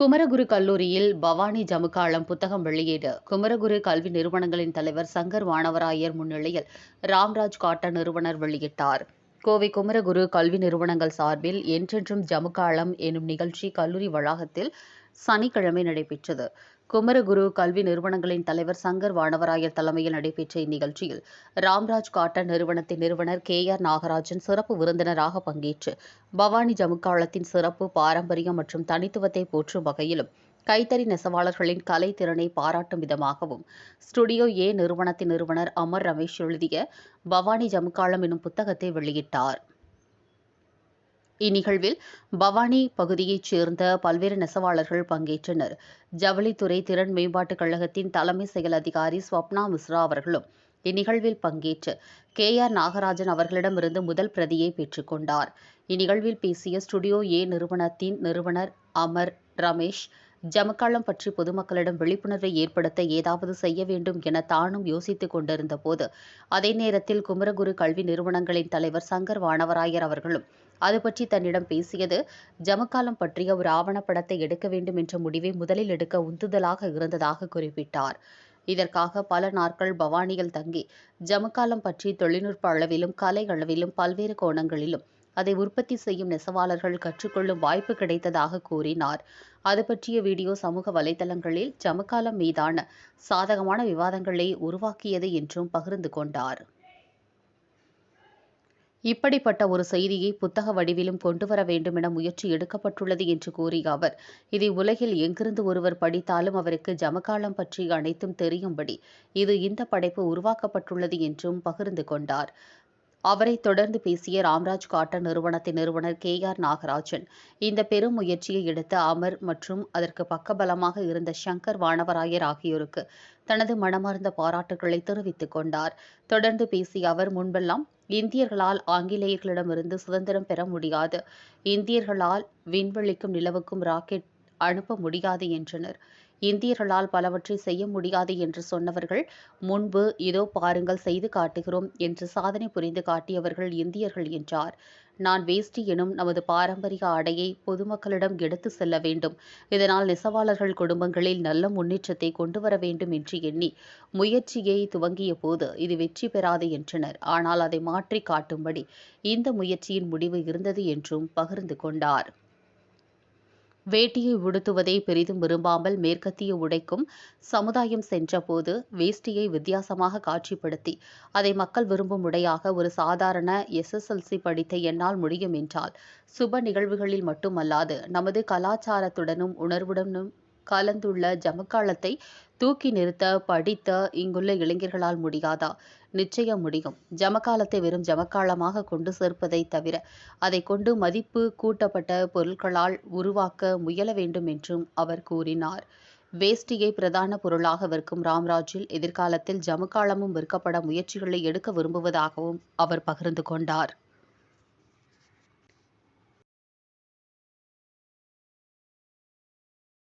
குமரகுரு கல்லூரியில் பவானி ஜமுக்காளம் புத்தகம் வெளியீடு. குமரகுரு கல்வி நிறுவனங்களின் தலைவர் சங்கர் வானவராயர் முன்னிலையில் ராம்ராஜ் காட்டன் நிறுவனர் வெளியிட்டார். கோவை குமரகுரு கல்வி நிறுவனங்கள் சார்பில் என்றென்றும் ஜமுக்காளம் எனும் நிகழ்ச்சி கல்லூரி வளாகத்தில் சனிக்கிழமை நடைபெற்றது. குமரகுரு கல்வி நிறுவனங்களின் தலைவர் சங்கர் வானவராயர் தலைமையில் நடைபெற்ற இந்நிகழ்ச்சியில் ராம்ராஜ் காட்டன் நிறுவனத்தின் நிறுவனர் கே ஆர் நாகராஜன் சிறப்பு விருந்தினராக பங்கேற்று பவானி ஜமுக்காளத்தின் சிறப்பு பாரம்பரியம் மற்றும் தனித்துவத்தை போற்றும் வகையிலும் கைத்தறி நெசவாளர்களின் கலை திறனை பாராட்டும் விதமாகவும் ஸ்டுடியோ ஏ நிறுவனத்தின் நிறுவனர் அமர் ரமேஷ் எழுதிய பவானி ஜமுக்காளம் எனும் புத்தகத்தை வெளியிட்டார். இந்நிகழ்வில் பவானி பகுதியைச் சேர்ந்த பல்வேறு நெசவாளர்கள் பங்கேற்றனர். ஜவுளித்துறை திறன் மேம்பாட்டுக் கழகத்தின் தலைமை செயல் அதிகாரி ஸ்வப்னா மிஸ்ரா அவர்களும் இந்நிகழ்வில் பங்கேற்று கே ஆர் நாகராஜன் அவர்களிடமிருந்து முதல் பிரதியை பெற்றுக்கொண்டார் இந்நிகழ்வில் பேசிய ஸ்டுடியோ ஏ நிறுவனத்தின் நிறுவனர் அமர் ரமேஷ் ஜமக்காளம் பற்றி பொதுமக்களிடம் விழிப்புணர்வை ஏற்படுத்த ஏதாவது செய்ய வேண்டும் என தானும் யோசித்துக் கொண்டிருந்த போது அதே நேரத்தில் குமரகுரு கல்வி நிறுவனங்களின் தலைவர் சங்கர் வானவராயர் அவர்களும் அது பற்றி தன்னிடம் பேசியது ஜமக்காலம் பற்றிய ஒரு ஆவணப்படத்தை எடுக்க வேண்டும் என்ற முடிவை முதலில் எடுக்க உந்துதலாக இருந்ததாக குறிப்பிட்டார். இதற்காக பல நாட்கள் பவானியில் தங்கி ஜமக்காலம் பற்றி தொழில்நுட்ப அளவிலும் கலை அளவிலும் பல்வேறு கோணங்களிலும் அதை உற்பத்தி செய்யும் நெசவாளர்கள் கற்றுக்கொள்ளும் வாய்ப்பு கிடைத்ததாக கூறினார். அது பற்றிய வீடியோ சமூக வலைதளங்களில் ஜமக்காலம் மீதான சாதகமான விவாதங்களை உருவாக்கியது என்றும் பகிர்ந்து கொண்டார். இப்படிப்பட்ட ஒரு செய்தியை புத்தக வடிவிலும் கொண்டு வர வேண்டும் என முயற்சி எடுக்கப்பட்டுள்ளது என்று கூறிய அவர் இதை உலகில் எங்கிருந்து ஒருவர் படித்தாலும் அவருக்கு ஜமகாலம் பற்றி அனைத்தும் தெரியும்படி இது இந்த படைப்பு உருவாக்கப்பட்டுள்ளது என்றும் பகிர்ந்து கொண்டார். அவரை தொடர்ந்து பேசிய ராம்ராஜ் காட்டன் நிறுவனத்தின் நிறுவனர் கே ஆர் நாகராஜன். இந்த பெரும் முயற்சியை எடுத்த அமர் மற்றும் அதற்கு பக்கபலமாக இருந்த சங்கர் வானவராயர் ஆகியோருக்கு தனது மனமார்ந்த பாராட்டுகளை தெரிவித்துக் கொண்டார். தொடர்ந்து பேசிய அவர் முன்பெல்லாம் இந்தியர்களால் ஆங்கிலேயர்களிடமிருந்து சுதந்திரம் பெற முடியாது. இந்தியர்களால் விண்வெளிக்கும் நிலவுக்கும் ராக்கெட் அனுப்ப முடியாது என்றனர். இந்தியர்களால் பலவற்றை செய்ய முடியாது என்று சொன்னவர்கள் முன்பு இதோ பாருங்கள் செய்து காட்டுகிறோம் என்று சாதனை புரிந்து காட்டியவர்கள் இந்தியர்கள் என்றார். நான் வேஷ்டி எனும் நமது பாரம்பரிய ஆடையை பொதுமக்களிடம் எடுத்து செல்ல வேண்டும். இதனால் நெசவாளர்கள் குடும்பங்களில் நல்ல முன்னேற்றத்தை கொண்டு வர வேண்டும் என்று எண்ணி முயற்சியை துவங்கிய போது இது வெற்றி பெறாது என்றனர். ஆனால் அதை மாற்றி காட்டும்படி இந்த முயற்சியின் முடிவு இருந்தது என்றும் பகிர்ந்து கொண்டார். வேட்டியை உடுத்துவதை பெரிதும் விரும்பாமல் மேற்கத்திய உடைக்கும் சமுதாயம் சென்றபோது வேஷ்டியை வித்தியாசமாக காட்சிப்படுத்தி அதை மக்கள் விரும்பும் உடையாக ஒரு சாதாரண எஸ்எஸ்எல்சி படித்த என்னால் முடியும் என்றால் சுப நிகழ்வுகளில் மட்டுமல்லாது நமது கலாச்சாரத்துடனும் உணர்வுடனும் கலந்துள்ள ஜமக்காலத்தை தூக்கி நிறுத்த படித்த இங்குள்ள இளைஞர்களால் முடியாதா? நிச்சயம் முடியும். ஜமக்காலத்தை வெறும் ஜமக்காலமாக கொண்டு சேர்ப்பதை தவிர அதை கொண்டு மதிப்பு கூட்டப்பட்ட பொருட்களால் உருவாக்க முயல வேண்டும் என்றும் அவர் கூறினார். வேஷ்டியை பிரதான பொருளாக விற்கும் ராம்ராஜில் எதிர்காலத்தில் ஜமுக்காலமும் விற்கப்பட முயற்சிகளை எடுக்க விரும்புவதாகவும் அவர் பகிர்ந்து கொண்டார்.